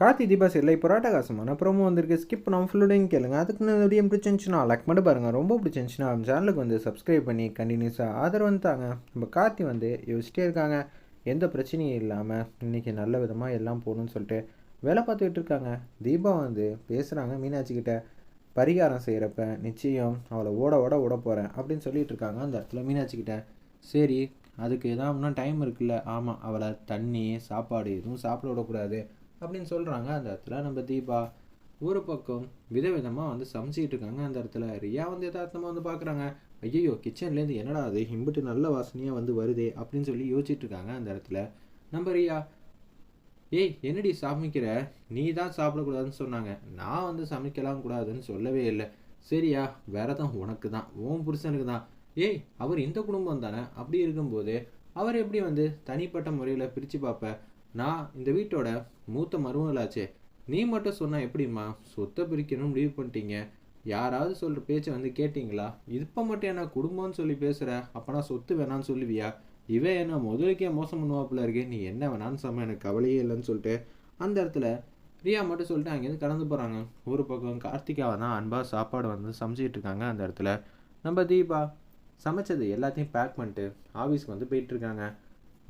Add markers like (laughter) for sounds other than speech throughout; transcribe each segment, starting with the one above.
கார்த்தி தீபா இல்லை புராட்டகாசமான ப்ரோமோ வந்திருக்கு. ஸ்கிப் பண்ணாமல் ஃபுல்லோடையும் கேளுங்க. அதுக்கு நான் வீடியோ பிடிச்சிருந்துச்சுன்னா லைக் மட்டும் பாருங்கள் ரொம்ப பிடிச்சிருந்துச்சுன்னா நம்ம சேனலுக்கு வந்து சப்ஸ்கிரைப் பண்ணி கண்டினியூஸாக ஆதரவு வந்தாங்க நம்ம கார்த்தி வந்து யோசிச்சிட்டே இருக்காங்க. எந்த பிரச்சனையும் இல்லாமல் இன்றைக்கி நல்ல விதமாக எல்லாம் போகணும்னு சொல்லிட்டு வேலை பார்த்துக்கிட்டு இருக்காங்க. தீபா வந்து பேசுகிறாங்க மீனாட்சிக்கிட்ட பரிகாரம் செய்கிறப்ப நிச்சயம் அவளை ஓட ஓட ஓட போகிறேன் அப்படின்னு சொல்லிட்டு இருக்காங்க அந்த இடத்துல மீனாட்சிக்கிட்ட சரி அதுக்கு எதாவது டைம் இருக்குல்ல. ஆமாம் அவளை தண்ணி சாப்பாடு எதுவும் சாப்பிட விடக்கூடாது. அப்படின்னு சொல்கிறாங்க அந்த இடத்துல நம்ம தீபா ஒரு பக்கம் விதவிதமாக வந்து சமைச்சிக்கிட்டு இருக்காங்க. அந்த இடத்துல ரியா வந்து யதார்த்தமாக வந்து பார்க்குறாங்க ஐயோ கிச்சன்லேருந்து என்னடா அது இம்பிட்டு நல்ல வாசனையாக வந்து வருதே அப்படின்னு சொல்லி யோசிச்சுட்டு இருக்காங்க அந்த இடத்துல. நம்ம ரியா ஏய் என்னடி சமைக்கிற? நீ தான் சாப்பிடக்கூடாதுன்னு சொன்னாங்க. நான் வந்து சமைக்கலாம் கூடாதுன்னு சொல்லவே இல்லை. சரியா விரதம் உனக்கு தான். உன் புருஷனுக்கு தான். ஏய் அவர் இந்த குடும்பம் தானே? அப்படி இருக்கும்போது அவர் எப்படி வந்து தனிப்பட்ட முறையில் பிரித்து பார்ப்பேன் நான் இந்த வீட்டோட மூத்த மருமகளாச்சே. நீ மட்டும் சொன்னால் எப்படிம்மா? சொத்தை பிரிக்கணும்னு முடிவு பண்ணிட்டீங்க. யாராவது சொல்கிற பேச்சை வந்து கேட்டிங்களா? இப்போ மட்டும் என்ன குடும்பம்னு சொல்லி பேசுகிற அப்போனா சொத்து வேணான்னு சொல்லுவியா? இவன் என்ன முதலுக்கே மோசம் பண்ணுவாப்புல இருக்கு. நீ என்ன வேணான்னு சம எனக்கு கவலையே இல்லைன்னு சொல்லிட்டு அந்த இடத்துல ரியா மட்டும் சொல்லிட்டு அங்கேருந்து கடந்து போகிறாங்க ஒரு பக்கம் கார்த்திகாவை தான் அன்பாக சாப்பாடு வந்து சமைச்சிட்டு இருக்காங்க அந்த இடத்துல. நம்ம தீபா சமைச்சது எல்லாத்தையும் பேக் பண்ணிட்டு ஆஃபீஸ்க்கு வந்து போயிட்டுருக்காங்க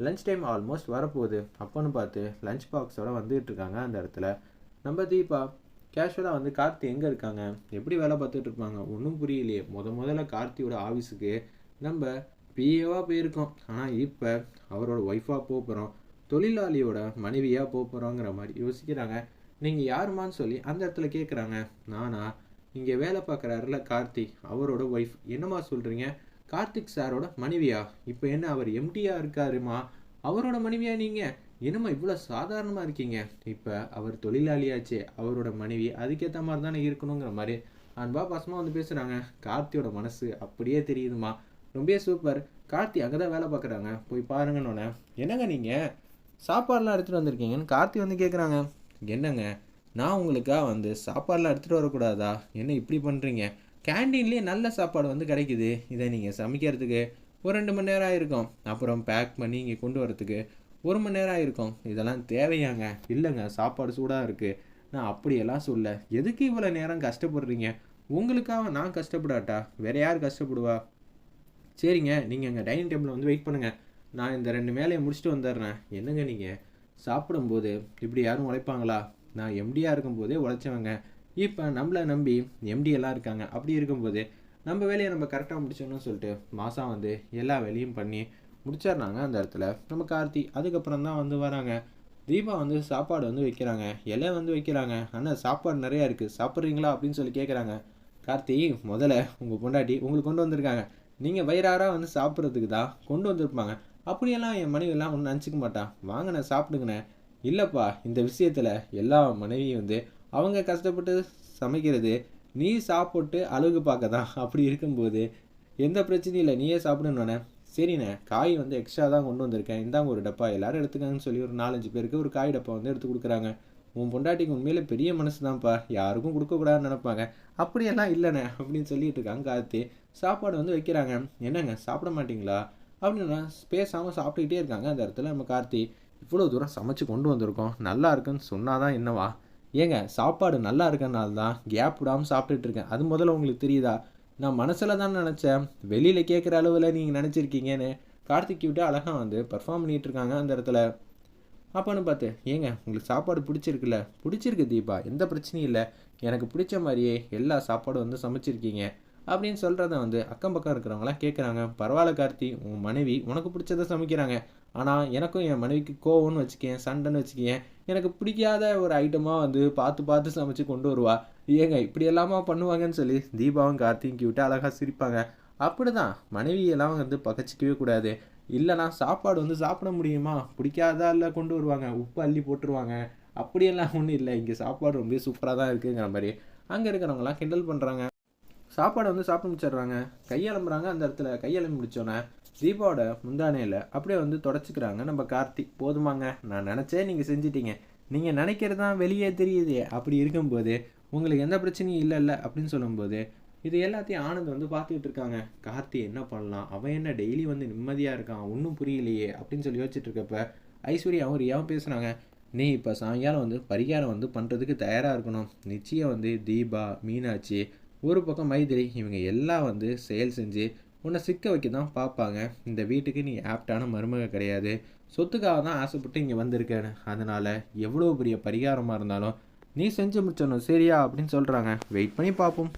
லஞ்ச் டைம் ஆல்மோஸ்ட் வரப்போகுது. அப்போன்னு பார்த்து லஞ்ச் பாக்ஸோட வந்துகிட்டு இருக்காங்க அந்த இடத்துல. நம்ம தீபா கேஷுவலாக வந்து கார்த்தி எங்கே இருக்காங்க? எப்படி வேலை பார்த்துட்டு இருப்பாங்க? ஒன்றும் புரியலையே. முத முதல்ல கார்த்தியோட ஆஃபீஸுக்கு நம்ம பிஏவாக போயிருக்கோம். ஆனால் இப்போ அவரோட ஒய்ஃபாக போக போகிறோம் தொழிலாளியோட மனைவியாக போக போகிறோங்கிற மாதிரி யோசிக்கிறாங்க. நீங்கள் யாருமான்னு சொல்லி அந்த இடத்துல கேட்குறாங்க நானா இங்கே வேலை பார்க்குறாருல கார்த்தி. அவரோட ஒய்ஃப் என்னம்மா சொல்கிறீங்க கார்த்திக் சாரோட மனைவியா? இப்போ என்ன அவர் எம்டியா இருக்காருமா? அவரோட மனைவியா நீங்கள் என்னம்மா இவ்வளோ சாதாரணமாக இருக்கீங்க? இப்போ அவர் தொழிலாளியாச்சே அவரோட மனைவி அதுக்கேற்ற மாதிரி தானே இருக்கணுங்கிற மாதிரி அன்பா பாசமாக வந்து பேசுகிறாங்க கார்த்தியோட மனசு அப்படியே தெரியுதுமா? ரொம்ப சூப்பர் கார்த்தி அங்கே தான் வேலை பார்க்குறாங்க. போய் பாருங்கன்னொன்னே. என்னங்க நீங்கள் சாப்பாடெலாம் எடுத்துகிட்டு வந்திருக்கீங்கன்னு கார்த்தி வந்து கேட்குறாங்க என்னங்க? நான் உங்களுக்காக வந்து சாப்பாடெலாம் எடுத்துகிட்டு வரக்கூடாதா? என்ன இப்படி பண்ணுறீங்க கேன்டீன்லேயே நல்ல சாப்பாடு வந்து கிடைக்குது. இதை நீங்கள் சமைக்கிறதுக்கு ஒரு ரெண்டு மணி நேரம் ஆகிருக்கும் அப்புறம் பேக் பண்ணி இங்கே கொண்டு வரதுக்கு ஒரு மணி நேரம் ஆகிருக்கும் இதெல்லாம் தேவையாங்க. இல்லைங்க சாப்பாடு சூடாக இருக்குது நான் அப்படியெல்லாம் சொல்ல எதுக்கு இவ்வளோ நேரம் கஷ்டப்படுறீங்க? உங்களுக்காக நான் கஷ்டப்படாட்டா? வேற யார் கஷ்டப்படுவா? சரிங்க நீங்கள் எங்கள் டைனிங் டேபிளில் வந்து வெயிட் பண்ணுங்கள் நான் இந்த ரெண்டு வேலையை முடிச்சுட்டு வந்துடுறேன். என்னங்க நீங்கள் சாப்பிடும்போது இப்படி யாரும் உழைப்பாங்களா? நான் எம்டியாக இருக்கும்போதே உழைச்சவங்க. இப்போ நம்மளை நம்பி எம்டி எல்லாம் இருக்காங்க. அப்படி இருக்கும்போது நம்ம வேலையை நம்ம கரெக்டாக முடிச்சோன்னு சொல்லிட்டு மாதம் வந்து எல்லா வேலையும் பண்ணி முடிச்சிடுறாங்க அந்த இடத்துல. நம்ம கார்த்தி அதுக்கப்புறம் தான் வந்து வராங்க. தீபா வந்து சாப்பாடு வந்து வைக்கிறாங்க. இலை வந்து வைக்கிறாங்க. ஆனால் சாப்பாடு நிறையா இருக்குது சாப்பிட்றீங்களா? அப்படின்னு சொல்லி கேட்குறாங்க கார்த்தி முதல்ல உங்கள் பொண்டாட்டி உங்களுக்கு கொண்டு வந்திருக்காங்க. நீங்கள் வயிறாராக வந்து சாப்பிட்றதுக்கு தான் கொண்டு வந்திருப்பாங்க. அப்படியெல்லாம் என் மனைவியெல்லாம் ஒன்றும் நினச்சிக்க மாட்டான் வாங்கண்ணே சாப்பிடுங்கண்ணே. இல்லைப்பா இந்த விஷயத்தில் எல்லா மனைவியும் வந்து அவங்க கஷ்டப்பட்டு சமைக்கிறது நீ சாப்பிட்டு அழகு பார்க்க தான் (laughs) அப்படி இருக்கும்போது எந்த பிரச்சனையும் இல்லை. நீயே சாப்பிடணுன்னே சரிண்ணே. காய் வந்து எக்ஸ்ட்ரா தான் கொண்டு வந்திருக்கேன். இந்தாங்க ஒரு டப்பா. எல்லாரும் எடுத்துக்காங்கன்னு சொல்லி ஒரு நாலஞ்சு பேருக்கு ஒரு காய் டப்பா வந்து எடுத்து கொடுக்குறாங்க. உன் பொண்டாட்டிக்கு உண்மையிலே பெரிய மனசு தான்ப்பா யாருக்கும் கொடுக்கக்கூடாதுன்னு நினைப்பாங்க. அப்படியெல்லாம் இல்லைண்ணே. அப்படின்னு சொல்லிட்டு இருக்காங்க கார்த்தி. சாப்பாடு வந்து வைக்கிறாங்க. என்னங்க சாப்பிட மாட்டிங்களா? அப்படின்னா பேசாமல் சாப்பிட்டுக்கிட்டே இருக்காங்க அந்த இடத்துல நம்ம கார்த்தி. இவ்வளோ தூரம் சமைச்சு கொண்டு வந்திருக்கோம். நல்லா இருக்குன்னு சொன்னால் தான் என்னவா? ஏங்க சாப்பாடு நல்லா இருக்கனால தான் கேப் விடாமல் சாப்பிட்டுட்டு இருக்கேன். அது முதல்ல உங்களுக்கு தெரியுதா? நான் மனசில் தான் நினச்சேன். வெளியில் கேட்குற அளவில் நீங்கள் நினச்சிருக்கீங்கன்னு. கார்த்திக் விட்டு அழகாக வந்து பர்ஃபார்ம் பண்ணிகிட்டு இருக்காங்க அந்த இடத்துல. அப்போன்னு பார்த்து ஏங்க உங்களுக்கு சாப்பாடு பிடிச்சிருக்குல்ல? பிடிச்சிருக்கு தீபா. எந்த பிரச்சனையும் இல்லை. எனக்கு பிடிச்ச மாதிரியே எல்லா சாப்பாடும் வந்து சமைச்சிருக்கீங்க. அப்படின்னு சொல்கிறத வந்து அக்கம் பக்கம் இருக்கிறவங்களாம் கேட்குறாங்க பரவாயில்ல கார்த்தி உன் மனைவி உனக்கு பிடிச்சதை சமைக்கிறாங்க. ஆனால் எனக்கும் என் மனைவிக்கு கோவம்னு வச்சுக்கேன் சண்டைன்னு வச்சுக்கேன் எனக்கு பிடிக்காத ஒரு ஐட்டமாக வந்து பார்த்து பார்த்து சமைச்சு கொண்டு வருவா. ஏங்க இப்படி எல்லாமா பண்ணுவாங்கன்னு சொல்லி தீபாவும் கார்த்தியும் கிட்ட அழகாக சிரிப்பாங்க. அப்படி தான் மனைவியெல்லாம் வந்து பகச்சிக்கவே கூடாது. இல்லைனா சாப்பாடு வந்து சாப்பிட முடியுமா? பிடிக்காதால கொண்டு வருவாங்க? உப்பு அள்ளி போட்டுருவாங்க. அப்படியெல்லாம் ஒன்றும் இல்லை. இங்கே சாப்பாடு ரொம்ப சூப்பராக தான் இருக்குங்கிற மாதிரி அங்கே இருக்கிறவங்களாம் கிண்டல் பண்ணுறாங்க சாப்பாடை வந்து சாப்பிட்டு முடிச்சிடுறாங்க. கையெலம்புறாங்க அந்த இடத்துல. கையெலம்பு முடிச்சோன்னே தீபாவோட முந்தானையில் அப்படியே வந்து தொடச்சிக்கிறாங்க நம்ம கார்த்தி. போதுமாங்க நான் நினச்சே நீங்கள் செஞ்சிட்டீங்க. நீங்கள் நினைக்கிறது தான் வெளியே தெரியுது. அப்படி இருக்கும்போது உங்களுக்கு எந்த பிரச்சனையும் இல்லை இல்லை அப்படின்னு சொல்லும்போது இது எல்லாத்தையும் ஆனந்த் வந்து பார்த்துக்கிட்டு இருக்காங்க. கார்த்தி என்ன பண்ணலாம்? அவன் என்ன டெய்லி வந்து நிம்மதியாக இருக்கான்? ஒன்றும் புரியலையே அப்படின்னு சொல்லி யோசிச்சுட்டு இருக்கப்ப ஐஸ்வர்யா அவர் ஏன் பேசுகிறாங்க நீ இப்போ சாயங்காலம் வந்து பரிகாரம் வந்து பண்ணுறதுக்கு தயாராக இருக்கணும். நிச்சயம் வந்து தீபா மீனாட்சி ஒரு பக்கம் மைதிரி இவங்க எல்லாம் வந்து செயல் செஞ்சு உன்னை சிக்க வைக்க தான் பார்ப்பாங்க. இந்த வீட்டுக்கு நீ ஆப்டான மருமக கிடையாது. சொத்துக்காக தான் ஆசைப்பட்டு இங்கே வந்திருக்கேன்னு. அதனால் எவ்வளோ பெரிய பரிகாரமாக இருந்தாலும் நீ செஞ்சு முடிச்சணும் சரியா? அப்படின்னு சொல்கிறாங்க வெயிட் பண்ணி பார்ப்போம்.